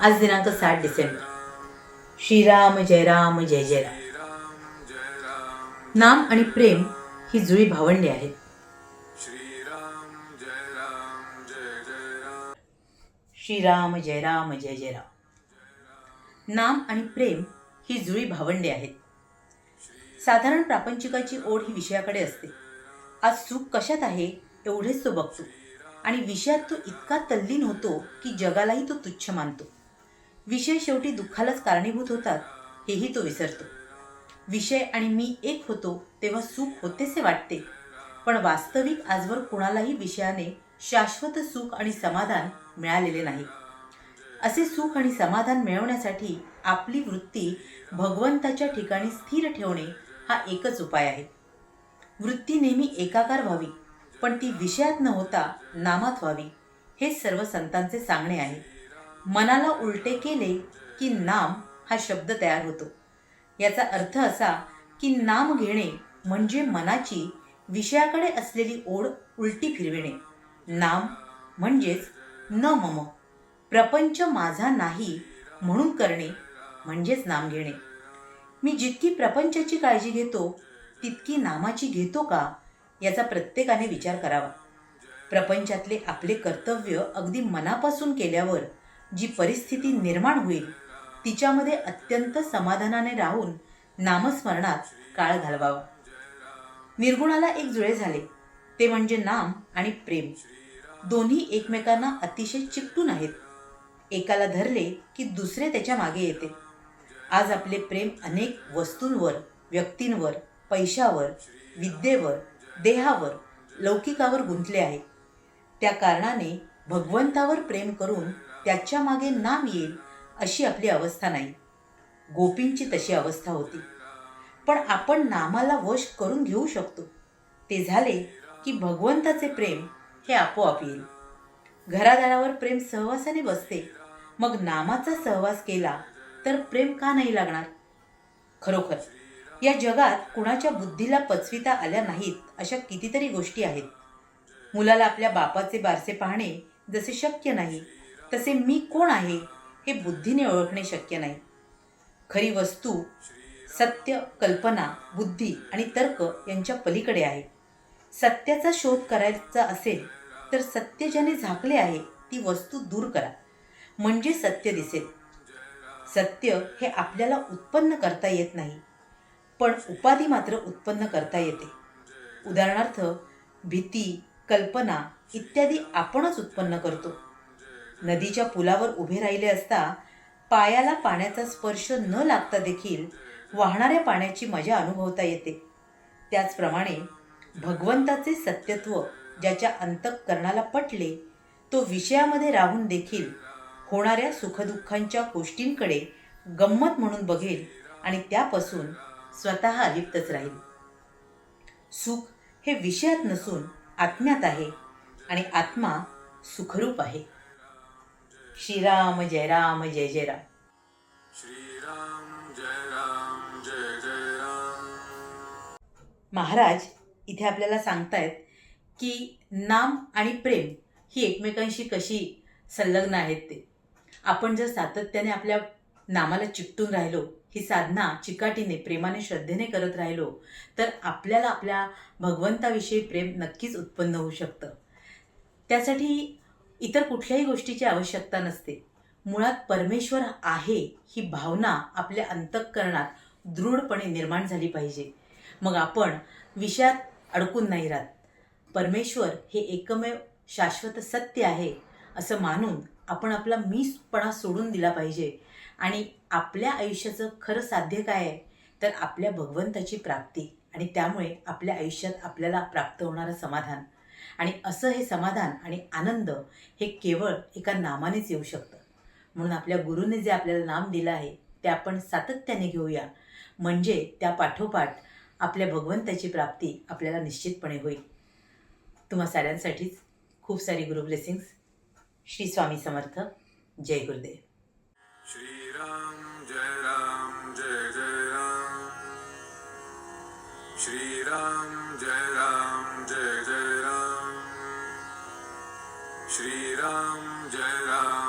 आज दिनांक सात डिसेंबर. श्रीराम जय राम जय जय राम. नाम आणि प्रेम ही जुळी भावंडे आहेत. श्रीराम जय जय राम श्रीराम जय राम जय जय राम. नाम आणि प्रेम ही जुळी भावंडे आहेत. साधारण प्रापंचिकाची ओढ ही विषयाकडे असते. आज सुख कशात आहे एवढेच तो बघतो. आणि विषयात तो इतका तल्लीन होतो की जगालाही तो तुच्छ मानतो. विषय शेवटी दुःखालाच कारणीभूत होतात हेही तो विसरतो. विषय आणि मी एक होतो तेव्हा सुख होतेसे वाटते. पण वास्तविक आजवर कुणालाही विषयाने शाश्वत सुख आणि समाधान मिळालेले नाही. असे सुख आणि समाधान मिळवण्यासाठी आपली वृत्ती भगवंताच्या ठिकाणी स्थिर ठेवणे हा एकच उपाय आहे. वृत्ती नेहमी एकाकार व्हावी पण ती विषयात न होता नामात व्हावी हे सर्व संतांचे सांगणे आहे. मनाला उलटे केले की नाम हा शब्द तयार होतो. याचा अर्थ असा की नाम घेणे म्हणजे मनाची विषयाकडे असलेली ओढ उलटी फिरविणे. नाम म्हणजेच न मम. प्रपंच माझा नाही म्हणून करणे म्हणजेच नाम घेणे. मी जितकी प्रपंचाची काळजी घेतो तितकी नामाची घेतो का? याचा प्रत्येकाने विचार करावा. प्रपंचातले आपले कर्तव्य अगदी मनापासून केल्यावर जी परिस्थिती निर्माण होईल तिच्यामध्ये अत्यंत समाधानाने राहून नामस्मरणात काळ घालवावा. निर्गुणाला एक जुळे झाले. ते म्हणजे नाम आणि प्रेम. दोन्ही एकमेकांना अतिशय चिकटून आहेत. एकाला धरले की दुसरे त्याच्यामागे येते. आज आपले प्रेम अनेक वस्तूंवर व्यक्तींवर पैशावर विद्येवर देहावर लौकिकावर गुंतले आहे. त्या कारणाने भगवंतावर प्रेम करून त्याच्यामागे नाम येईल अशी आपली अवस्था नाही. गोपींची तशी अवस्था होती. पण आपण नामाला वश करून घेऊ शकतो. ते झाले की भगवंताचे प्रेम हे आपोआप येईल. घरादारावर प्रेम सहवासाने बसते. मग नामाचा सहवास केला तर प्रेम का नाही लागणार? खरोखर या जगात कुणाच्या बुद्धीला पचविता आल्या नाहीत अशा कितीतरी गोष्टी आहेत. मुलाला आपल्या बापाचे बारसे पाहणे जसे शक्य नाही. तसे मी कोण आहे हे बुद्धीने ओळखणे शक्य नाही. खरी वस्तू सत्य कल्पना बुद्धी आणि तर्क यांच्या पलीकडे आहे. सत्याचा शोध करायचा असेल तर सत्य ज्याने झाकले आहे ती वस्तू दूर करा. म्हणजे सत्य दिसेल. सत्य हे आपल्याला उत्पन्न करता येत नाही पण उपाधी मात्र उत्पन्न करता येते. उदाहरणार्थ भीती कल्पना इत्यादी आपणच उत्पन्न करतो. नदीच्या पुलावर उभे राहिले असता पायाला पाण्याचा स्पर्श न लागता देखील वाहणाऱ्या पाण्याची मजा अनुभवता येते. त्याचप्रमाणे भगवंताचे सत्यत्व ज्याच्या अंतःकरणाला पटले तो विषयामध्ये राहून देखील होणाऱ्या सुखदुःखांच्या गोष्टींकडे गंमत म्हणून बघेल आणि त्यापासून स्वतः अलिप्तच राहील. सुख हे विषयात नसून आत्म्यात आहे आणि आत्मा सुखरूप आहे. श्रीराम जय राम जय जय राम. श्रीराम जय राम जय जय राम. महाराज इथे आपल्याला सांगतायत की नाम आणि प्रेम ही एकमेकांशी कशी संलग्न आहेत ते. आपण जर सातत्याने आपल्या नामाला चिकटून राहिलो ही साधना चिकाटीने प्रेमाने श्रद्धेने करत राहिलो तर आपल्याला आपल्या भगवंताविषयी प्रेम नक्कीच उत्पन्न होऊ शकतं. त्यासाठी इतर कुठल्याही गोष्टीची आवश्यकता नसते. मुळात परमेश्वर आहे ही भावना आपल्या अंतःकरणात दृढपणे निर्माण झाली पाहिजे. मग आपण विषयात अडकून नाही राहत. परमेश्वर हे एकमेव शाश्वत सत्य आहे असं मानून आपण आपला मीपणा सोडून दिला पाहिजे. आणि आपल्या आयुष्याचं खरं साध्य काय आहे? तर आपल्या भगवंताची प्राप्ती. आणि त्यामुळे आपल्या आयुष्यात आपल्याला प्राप्त होणारं समाधान. आणि असं हे समाधान आणि आनंद हे केवळ एका नामानेच येऊ शकतं. म्हणून आपल्या गुरुने जे आपल्याला नाम दिलं आहे ते आपण सातत्याने घेऊया. म्हणजे त्या पाठोपाठ आपल्या भगवंताची प्राप्ती आपल्याला निश्चितपणे होईल. तुम्हा साऱ्यांसाठीच खूप सारी गुरु ब्लेसिंग्स. श्री स्वामी समर्थ. जय गुरुदेव. श्रीराम जय राम जय जय राम. श्रीराम जय राम जय जय श्रीराम जय राम